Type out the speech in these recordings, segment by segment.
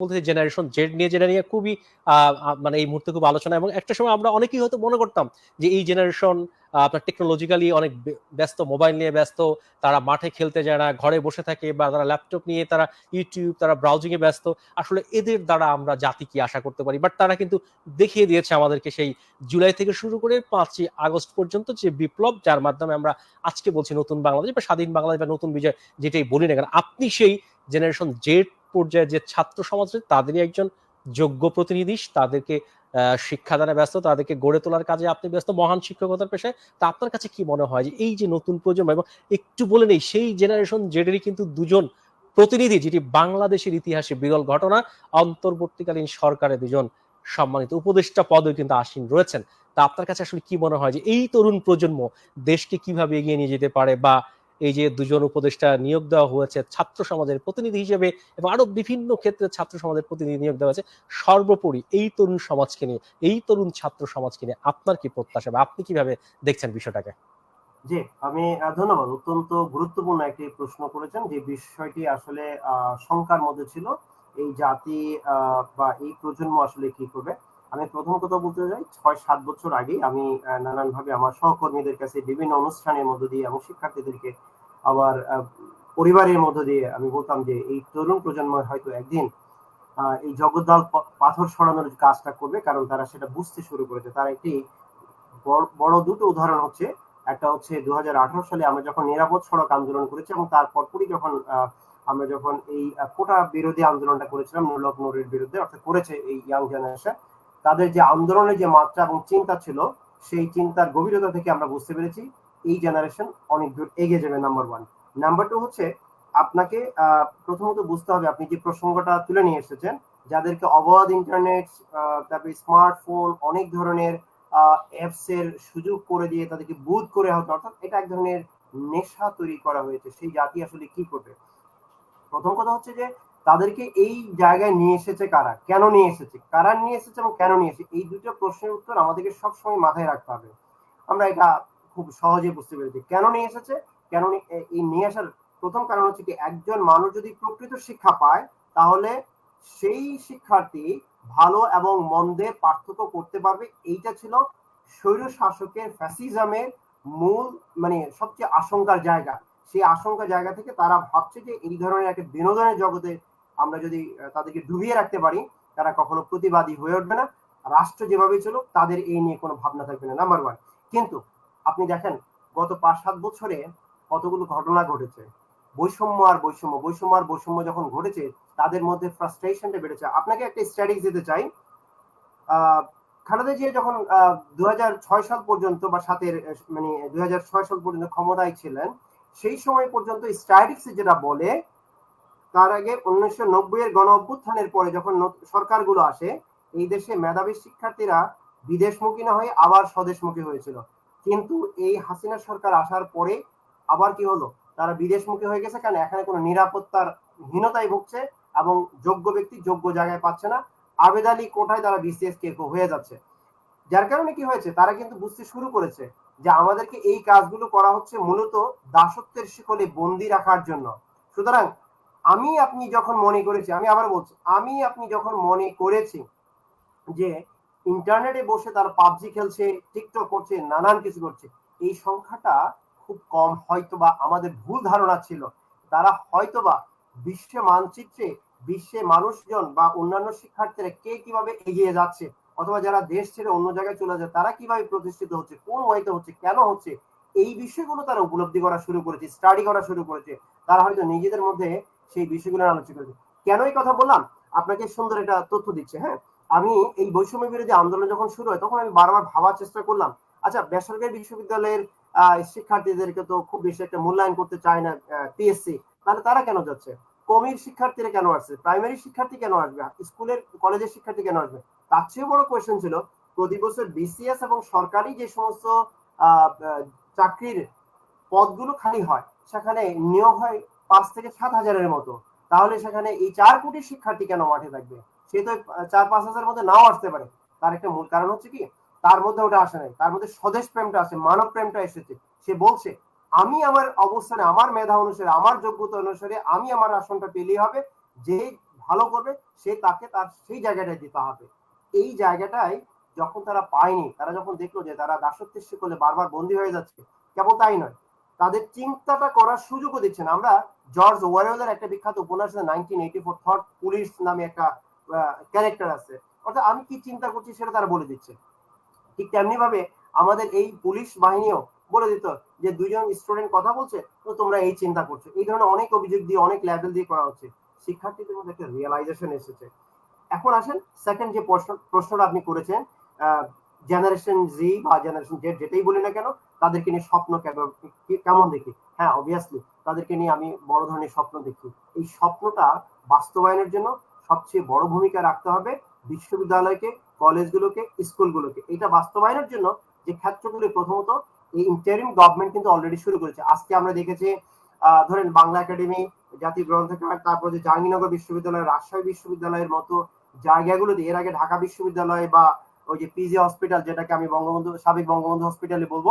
বলতে generation Z নিয়ে, যেটা নিয়ে খুবই মানে এই মুহূর্তে খুব আলোচনা এবং একটা সময় আমরা অনেকেই হয়তো মনে করতাম যে এই জেনারেশন আপনার টেকনোলজিক্যালি অনেক ব্যস্ত মোবাইল নিয়ে ব্যস্ত, তারা মাঠে খেলতে যায় না, ঘরে বসে থাকে বা তারা ল্যাপটপ নিয়ে, তারা ইউটিউব তারা ব্রাউজিং এ ব্যস্ত। আসলে এদের দ্বারা আমরা জাতি কি আশা করতে পারি? বাট তারা কিন্তু দেখিয়ে দিয়েছে আমাদেরকে সেই জুলাই থেকে শুরু করে পাঁচই আগস্ট পর্যন্ত যে বিপ্লব, যার মাধ্যমে আমরা আজকে বলছি নতুন বাংলাদেশ বা স্বাধীন বাংলাদেশ বা নতুন বিজয়, যেটাই বলি না কেন, আপনি সেই জেনারেশন জেড পর্যায়ে যে ছাত্র সমাজ তাদেরই একজন যোগ্য প্রতিনিধি, তাদেরকে শিক্ষাদানে ব্যস্ত, তাদেরকে গড়ে তোলার কাজে আপনি ব্যস্ত, মহান শিক্ষকতার পেশায়। তা আপনার কাছে কি মনে হয় যে এই যে নতুন প্রজন্ম এবং একটু বলে নেই, সেই জেনারেশন জেডেরই কিন্তু দুজন প্রতিনিধি, যেটি বাংলাদেশের ইতিহাসে বিরল ঘটনা, অন্তর্বর্তীকালীন সরকারের দুজন সম্মানিত উপদেষ্টা পদে কিন্তু আসীন রয়েছেন। তা আপনার কাছে আসলে কি মনে হয় যে এই তরুণ প্রজন্ম দেশকে কীভাবে এগিয়ে নিয়ে যেতে পারে বা এই যে দুজন উপদেষ্টা নিয়োগ দেওয়া হয়েছে, ছাত্র সমাজের প্রতিনিধি হিসেবে এবং আরও বিভিন্ন ক্ষেত্রে ছাত্র সমাজের প্রতিনিধি নিয়োগ দেওয়া হয়েছে, সর্বোপরি এই তরুণ সমাজকে নিয়ে, এই তরুণ ছাত্র সমাজকে নিয়ে আপনার কি প্রত্যাশা বা আপনি কীভাবে দেখছেন বিষয়টাকে? জি, আমি ধন্যবাদ। অত্যন্ত গুরুত্বপূর্ণ একটি প্রশ্ন করেছেন যে বিষয়টি আসলে শঙ্কার মধ্যে ছিল, এই জাতি বা এই প্রজন্ম আসলে কি করবে? আমি প্রথম কথা বলতে চাই ছয় সাত বছর আগে আমি নানানভাবে আমার সহকর্মীদের কাছে বিভিন্ন অনুষ্ঠানের মধ্য দিয়ে এবং শিক্ষার্থীদেরকে আবার পরিবারের মধ্য দিয়ে আমি বলতাম যে এই তরুণ প্রজন্ম হয়তো একদিন এই জগদ্দল পাথর সরানোর কাজটা করবে, কারণ তারা সেটা বুঝতে শুরু করেছে। তার একটি বড়- দুটো উদাহরণ হচ্ছে, একটা হচ্ছে দু সালে আমরা যখন নিরাপদ সড়ক আন্দোলন করেছি এবং তার পরপরই যখন আমরা যখন এই কোটা বিরোধী আন্দোলনটা করেছিলাম নুরলক নুরের বিরুদ্ধে, অর্থাৎ করেছে এই ইয়াং জেনারেশন, তাদের যে আন্দোলনের যে মাত্রা এবং চিন্তা ছিল, সেই চিন্তার গভীরতা থেকে আমরা বুঝতে পেরেছি। এই জেনারেশন অনেক দূর এগিয়ে যাবে নাম্বার ওয়ান নাম্বার টু হচ্ছে, আপনাকে প্রথমত বুঝতে হবে আপনি যে প্রসঙ্গটা তুলে নিয়ে এসেছেন, যাদেরকে অবাধ ইন্টারনেট তারপরে স্মার্টফোন অনেক ধরনের অ্যাপস সুযোগ করে দিয়ে তাদেরকে বুধ করে হতো অর্থাৎ এটা এক ধরনের নেশা তৈরি করা হয়েছে সেই জাতি আসলে কি করবে? প্রথম কথা হচ্ছে যে, তাদেরকে এই জায়গায় নিয়ে এসেছে কারা? কেন নিয়ে এসেছে? কারা নিয়ে এসেছে এবং কেন নিয়ে এসেছে? এই দুটো প্রশ্নের উত্তর আমাদেরকে সবসময় মাথায় রাখতে হবে। আমরা এটা খুব সহজে বুঝতে পেরেছি। কেন নিয়ে এসেছে? কেন এই নিয়ে আসার প্রথম কারণ হচ্ছে কি, একজন মানুষ যদি প্রকৃত শিক্ষা পায়, তাহলে সেই শিক্ষার্থী ভালো এবং মন্দের পার্থক্য করতে পারবে। এইটা ছিল স্বৈর শাসকের ফ্যাসিজমের মূল মানে সবচেয়ে আশঙ্কার জায়গা। সেই আশঙ্কার জায়গা থেকে তারা ভাবছে যে এই ধরনের একটা বিনোদনের জগতে আমরা যদি তাদেরকে ডুবিয়ে রাখতে পারি, তারা কখনো প্রতিবাদী হয়ে উঠবে না। রাষ্ট্র যেভাবে ছিল তাদের এই নিয়ে কোনো ভাবনা থাকবে না নাম্বার ওয়ান কিন্তু আপনি দেখেন, গত পাঁচ সাত বছরে কতগুলো ঘটনা ঘটেছে। বৈষম্য আর বৈষম্য বৈষম্য আর বৈষম্য যখন ঘটেছে, তাদের মধ্যে ফ্রাস্ট্রেশনটা বেড়েছে। আপনাকে একটা স্ট্র্যাটেজি দিতে চাই। খালেদা জিয়া যখন দু সাল পর্যন্ত বা সাতের মানে দুই সাল পর্যন্ত ক্ষমতায় ছিলেন, সেই সময় পর্যন্ত স্ট্যাটিক্স যেটা বলে, তার আগে উনিশশো নব্বই এর গণ অভ্যুত্থানের পরে যখন সরকারগুলো আসে, এই দেশে মেধাবী শিক্ষার্থীরা বিদেশমুখী না হয়ে আবার স্বদেশমুখী হয়েছিল। কিন্তু এই হাসিনা সরকার আসার পরে আবার কি হলো? তারা বিদেশমুখী হয়ে গেছে কারণ এখানে কোনো নিরাপত্তার হীনতায় ভুগছে এবং যোগ্য ব্যক্তি যোগ্য জায়গায় পাচ্ছে না। আবেদ আলী কোটায় তারা বিসিএস কে হয়ে যাচ্ছে। যার কারণে কি হয়েছে? তারা কিন্তু বুঝতে শুরু করেছে যে আমাদেরকে এই কাজগুলো করা হচ্ছে মূলত দাসত্বের শিকলে বন্দি রাখার জন্য। সুতরাং আমি আপনি যখন মনে করেছি, আমি আবার বলছি, আমি আপনি যখন মনে করেছি যে ইন্টারনেটে বসে তারা পাবজি খেলছে, টিকটক করছে, নানান কিছু করছে। এই সংখ্যাটা খুব কম হয়তোবা আমাদের ভুল ধারণা ছিল। তারা হয়তোবা বিশ্বে মানচিত্রে, বিশ্বে মানুষজন বা অন্যান্য শিক্ষার্থীরা কে কীভাবে এগিয়ে যাচ্ছে অথবা যারা দেশ ছেড়ে অন্য জায়গায় চলে যায় তারা কীভাবে প্রতিষ্ঠিত হচ্ছে, কোন ওয়েতে হচ্ছে, কেন হচ্ছে, এই বিষয়গুলো তারা উপলব্ধি করা শুরু করেছে স্টাডি করা শুরু করেছে। তারা হয়তো নিজেদের মধ্যে সেই বিষয়গুলো আলোচনা করেছে। কেন এই কথা বললাম? আপনাকে সুন্দর একটা তথ্য দিচ্ছে হ্যাঁ? আমি এই বৈষম্য বিরোধী আন্দোলন যখন শুরু হয়, তখন আমি বারবার ভাবার চেষ্টা করলাম আচ্ছা বেসরকারি বিশ্ববিদ্যালয়ের শিক্ষার্থীদেরকে তো খুব বেশি একটা মূল্যায়ন করতে চায় না পিএসসি তাহলে তারা কেন যাচ্ছে? কমির শিক্ষার্থীরা কেন আসছে? প্রাইমারি শিক্ষার্থী কেন আসবে? স্কুলের, কলেজের শিক্ষার্থী কেন আসবে? তার চেয়ে বড় কোয়েশ্চেন ছিল, প্রতি বছর বিসিএস এবং সরকারি যে সমস্ত চাকরির পদগুলো খালি হয়, সেখানে নিয়োগ হয় পাঁচ থেকে সাত হাজারের মতো। তাহলে সেখানে এই চার কোটি শিক্ষার্থী কেন মাঠে থাকবে? সে তো চার পাঁচ হাজার মধ্যে নাও আসতে পারে। তার একটা মূল কারণ হচ্ছে কি, তার মধ্যে ওটা আসে নাই। তার মধ্যে স্বদেশ প্রেমটা আসে, মানব প্রেমটা এসেছে। সে বলছে, আমি আমার অবস্থানে, আমার মেধা অনুসারে, আমার যোগ্যতা অনুসারে, আমি আমার আসনটা পেলেই হবে। যে ভালো করবে, সে তাকে তার সেই জায়গাটায় দিতে হবে। এই জায়গাটাই যখন তারা পায়নি, তারা যখন দেখল যে তারা দাসত্বের শিকলে বারবার বন্দী হয়ে যাচ্ছে, কেবল তাই নয়, তাদের চিন্তাটা করার সুযোগও দিচ্ছে না। আমরা জর্জ ওয়ারেলের একটা বিখ্যাত উপন্যাস nineteen eighty four thought police নামে একটা ক্যারেক্টার আছে। অর্থাৎ আমি কি চিন্তা করছি সেটা তারা বলে দিচ্ছে। ঠিক তেমনি ভাবে আমাদের এই পুলিশ বাহিনীও বলে দিত যে, দুইজন স্টুডেন্ট কথা বলছে, তো তোমরা এই চিন্তা করছ। এই ধরনের অনেক অভিযোগ দিয়ে, অনেক লেভেল দিয়ে করা হচ্ছে। শিক্ষার্থীদের মধ্যে একটা রিয়েলাইজেশন এসেছে। এখন আসেন সেকেন্ড যে প্রশ্ন, প্রশ্নটা আপনি করেছেন জেনারেশন জি বা জেনারেশন জেড যেটাই বলি না কেন, তাদেরকে নিয়ে স্বপ্ন কেমন- দেখি? হ্যাঁ অবভিয়াসলি তাদেরকে নিয়ে আমি বড় ধরনের স্বপ্ন দেখি। এই স্বপ্নটা বাস্তবায়নের জন্য সবচেয়ে বড় ভূমিকা রাখতে হবে বিশ্ববিদ্যালয়কে, কলেজগুলোকে, স্কুলগুলোকে। এটা বাস্তবায়নের জন্য যে ক্ষেত্রগুলি প্রথমত এই ইন্টারিম গভর্নমেন্ট কিন্তু অলরেডি শুরু করেছে। আজকে আমরা দেখেছি ধরেন বাংলা একাডেমি জাতীয় গ্রন্থাগার তারপর যে জাহাঙ্গীরনগর বিশ্ববিদ্যালয়, রাজশাহী বিশ্ববিদ্যালয়ের মতো জায়গাগুলোতে এর আগে ঢাকা বিশ্ববিদ্যালয় বা ওই যে পিজি হসপিটাল যেটাকে আমি বঙ্গবন্ধু, সাবেক বঙ্গবন্ধু হসপিটালে বলব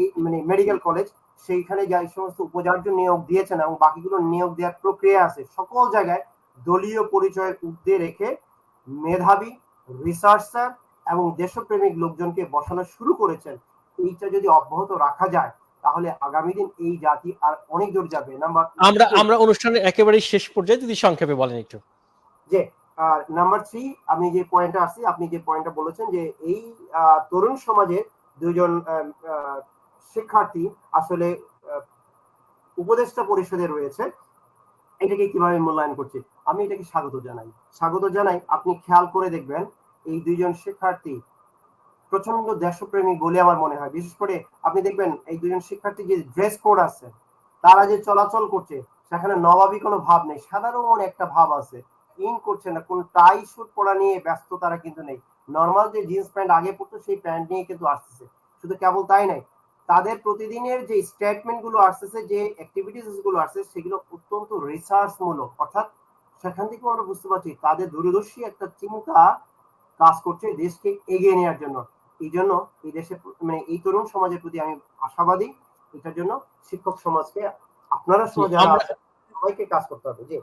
এই মানে মেডিকেল কলেজ সেইখানে যে সমস্ত উপাচার্য নিয়োগ দিয়েছেন এবং বাকিগুলো নিয়োগ দেওয়ার প্রক্রিয়া আছে। সকল জায়গায় দলীয় পরিচয়ের ঊর্ধ্বে রেখে মেধাবী রিসার্চার এবং দেশপ্রেমিক লোকজনকে বসানো শুরু করেছেন। এইটা যদি অব্যাহত রাখা যায় তাহলে আগামী দিন এই জাতি আর অনেক দূর যাবে। নাম্বার আমরা আমরা অনুষ্ঠানের একেবারে শেষ পর্যায়ে যদি সংক্ষেপে বলেন একটু। যে নাম্বার থ্রি আমি যে পয়েন্টটা আসছি আপনি যে পয়েন্টটা বলেছেন যে এই তরুণ সমাজে দুজন শিক্ষার্থী আসলে উপদেষ্টা পরিষদে রয়েছে। এটাকে কীভাবে মূল্যায়ন করছে? আমি এটাকে স্বাগত জানাই। স্বাগত জানাই, আপনি খেয়াল করে দেখবেন, এই দুইজন শিক্ষার্থী প্রচণ্ড দেশপ্রেমিক বলে আমার মনে হয়। বিশেষ করে আপনি দেখবেন, এই দুজন শিক্ষার্থী যে ড্রেস কোড আছে, তারা যে চলাচল করছে, সেখানে নবাবী কোনো ভাব নেই, সাধারণ একটা ভাব আছে। ইন করছে না, কোন টাই শুট পরা নিয়ে ব্যস্ত তারা কিন্তু নেই। নর্মাল যে জিন্স প্যান্ট আগে পড়তো, সেই প্যান্ট নিয়ে কিন্তু আসতেছে। শুধু কেবল তাই নাই তাদের প্রতিদিনের যে স্টেটমেন্টগুলো আসতেছে, যে অ্যাক্টিভিটিসগুলো আসছে, সেগুলো অত্যন্ত রিসার্চ মূলক, অর্থাৎ সেখান থেকে আমরা বুঝতে পারছি তাদের দূরদর্শী একটা চিন্তা কাজ করছে দেশকে এগিয়ে নেওয়ার জন্য। এই জন্য এই দেশে মানে এই তরুণ সমাজের প্রতি আমি আশাবাদী। এটার জন্য শিক্ষক সমাজকে আপনারা সবাইকে কাজ করতে হবে। জি।